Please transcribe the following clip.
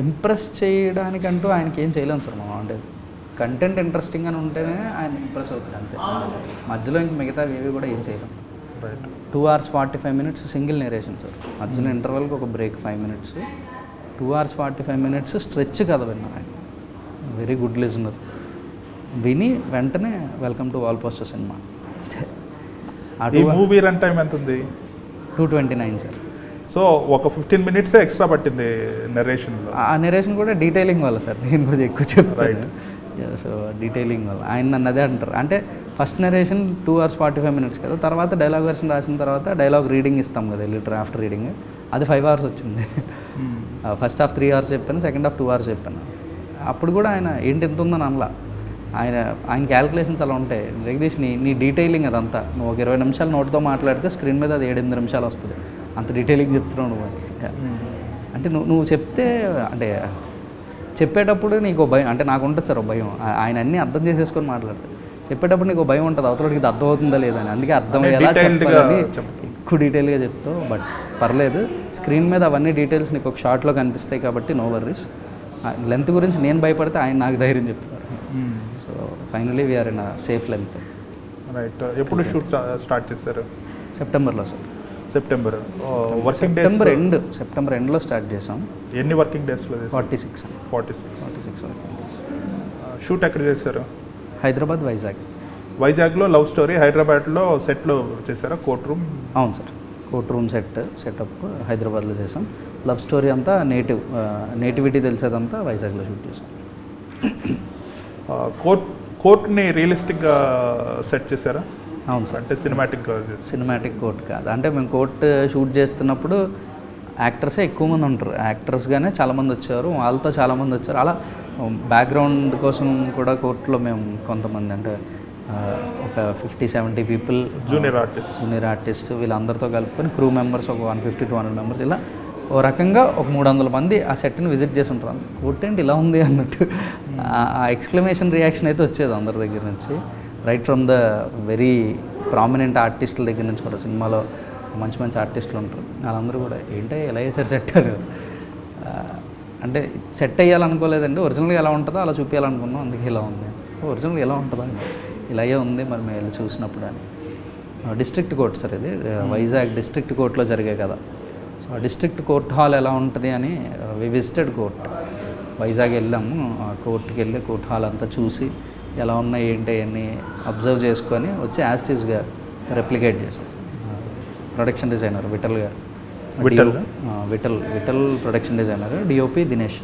Impress చేయడానికంటూ ఆయనకి ఏం చేయలేం సార్ మనం అంటే కంటెంట్ ఇంట్రెస్టింగ్ అని ఉంటేనే ఆయన ఇంప్రెస్ అవుతుంది అంతే. మధ్యలో ఇంక మిగతా ఏవి కూడా ఏం చేయలేం. Right two hours forty five minutes single narration sir. మధ్యలో ఇంటర్వల్కి ఒక break five minutes two hours forty five minutes stretch కథ విన్నాను ఆయన. వెరీ గుడ్ లిజనర్ విని వెంటనే welcome to wall poster cinema movie run time ఎంత ఉంది two twenty nine sir. So ఒక ఫిఫ్టీన్ మినిట్సే ఎక్స్ట్రా పట్టింది నరేషన్లో ఆ నెరేషన్ కూడా డీటెయిలింగ్ వల్ల సార్ నేను కొంచెం ఎక్కువ చెప్తాను సో డీటెయిలింగ్ వల్ల. ఆయన నన్ను అదే అంటారు. అంటే first narration two hours forty five minutes కదా తర్వాత డైలాగ్ వెర్షన్ రాసిన తర్వాత డైలాగ్ రీడింగ్ ఇస్తాం కదా లిటర్ ఆఫ్టర్ రీడింగ్ అది ఫైవ్ అవర్స్ వచ్చింది. ఫస్ట్ హాఫ్ త్రీ అవర్స్ చెప్పాను సెకండ్ హాఫ్ టూ అవర్స్ చెప్పాను. అప్పుడు కూడా ఆయన ఏంటి ఎంత ఉందని అనలా. ఆయన ఆయన క్యాలిక్యులేషన్స్ అలా ఉంటాయి. జగదీష్ నీ నీ డీటెయిలింగ్ అదంతా. నువ్వు ఒక ఇరవై నిమిషాలు నోటితో మాట్లాడితే స్క్రీన్ మీద అది ఏడెనిమిది నిమిషాలు వస్తుంది. అంత డీటెయిలింగ్ చెప్తున్నావు నువ్వు. అంటే నువ్వు నువ్వు చెప్తే అంటే చెప్పేటప్పుడు నీకు భయం అంటే నాకు ఉంటుంది సార్ భయం. ఆయన అన్నీ అర్థం చేసేసుకొని మాట్లాడతాడు. చెప్పేటప్పుడు నీకు భయం ఉంటుంది అవతలకి ఇది అర్థం అవుతుందా లేదా అని. అందుకే అర్థం ఎలా చెప్పాలని చెప్పు. ఎక్కువ డీటెయిల్గా చెప్తావు బట్ పర్లేదు. స్క్రీన్ మీద అవన్నీ డీటెయిల్స్ నీకు ఒక షార్ట్లో కనిపిస్తాయి కాబట్టి నో వర్రీస్ లెంత్ గురించి నేను భయపడితే ఆయన నాకు ధైర్యం చెప్తారు. So finally we're in safe length right ఎప్పుడు షూట్ స్టార్ట్ చేశారు సెప్టెంబర్లో sir September working days September end September ఎండ్లో స్టార్ట్ చేసాం ఎన్ని వర్కింగ్ డేస్లో forty six forty six forty six shoot ఎక్కడ చేశారు? హైదరాబాద్ వైజాగ్. వైజాగ్లో లవ్ స్టోరీ హైదరాబాద్లో సెట్లో చేశారా? కోర్ట్ రూమ్ అవును sir. Court room set setup హైదరాబాద్లో చేసాం లవ్ స్టోరీ అంతా నేటివ్ నేటివిటీ తెలిసేదంతా వైజాగ్లో షూట్ చేసాం కోర్ట్ కోర్ట్ని రియలిస్టిక్గా సెట్ చేశారా? అవును సార్. అంటే సినిమాటిక్గా సినిమాటిక్ కోర్ట్ కాదు. అంటే మేము కోర్ట్ షూట్ చేస్తున్నప్పుడు యాక్టర్సే ఎక్కువ మంది ఉంటారు. యాక్టర్స్గానే చాలామంది వచ్చారు. వాళ్ళతో చాలామంది వచ్చారు. అలా బ్యాక్గ్రౌండ్ కోసం కూడా కోర్టులో మేము కొంతమంది అంటే ఆ, ఒక fifty seventy people junior artist junior artist వీళ్ళందరితో కలుపుకొని క్రూ మెంబర్స్ ఒక one fifty two hundred members ఇలా ఓ రకంగా ఒక మూడు వందల మంది ఆ సెట్ని విజిట్ చేసి ఉంటారు కోర్ట్ ఏంటి ఇలా ఉంది అన్నట్టు ఆ- ఆ ఎక్స్క్లమేషన్ రియాక్షన్ అయితే వచ్చేది అందరి దగ్గర నుంచి. Right from the very prominent ఆర్టిస్టుల దగ్గర నుంచి కూడా సినిమాలో మంచి మంచి ఆర్టిస్టులు ఉంటారు. వాళ్ళందరూ కూడా ఏంటో ఎలా చేశారు సెట్ అంటే సెట్ అయ్యాలనుకోలేదండి. ఒరిజినల్గా ఎలా ఉంటుందో అలా చూపించాలనుకున్నాం అందుకే ఇలా ఉంది. ఒరిజినల్గా ఎలా ఉంటుందో? ఇలాగే ఉంది మరి మేము వెళ్ళి చూసినప్పుడు అని. డిస్ట్రిక్ట్ కోర్ట్ సార్ ఇది. వైజాగ్ డిస్ట్రిక్ట్ కోర్టులో జరిగే కదా సో ఆ డిస్ట్రిక్ట్ కోర్ట్ హాల్ ఎలా ఉంటుంది అని వి విజిటెడ్ కోర్ట్ వైజాగ్ వెళ్ళాము. ఆ కోర్టుకి వెళ్ళి కోర్ట్ హాల్ అంతా చూసి ఎలా ఉన్నాయి ఏంటి అన్నీ అబ్జర్వ్ చేసుకొని వచ్చి యాస్టీస్గా రెప్లికేట్ చేసాం ప్రొడక్షన్ డిజైనర్ విఠల్ గారు. Vithal? Vithal Vithal production designer DOP Dinesh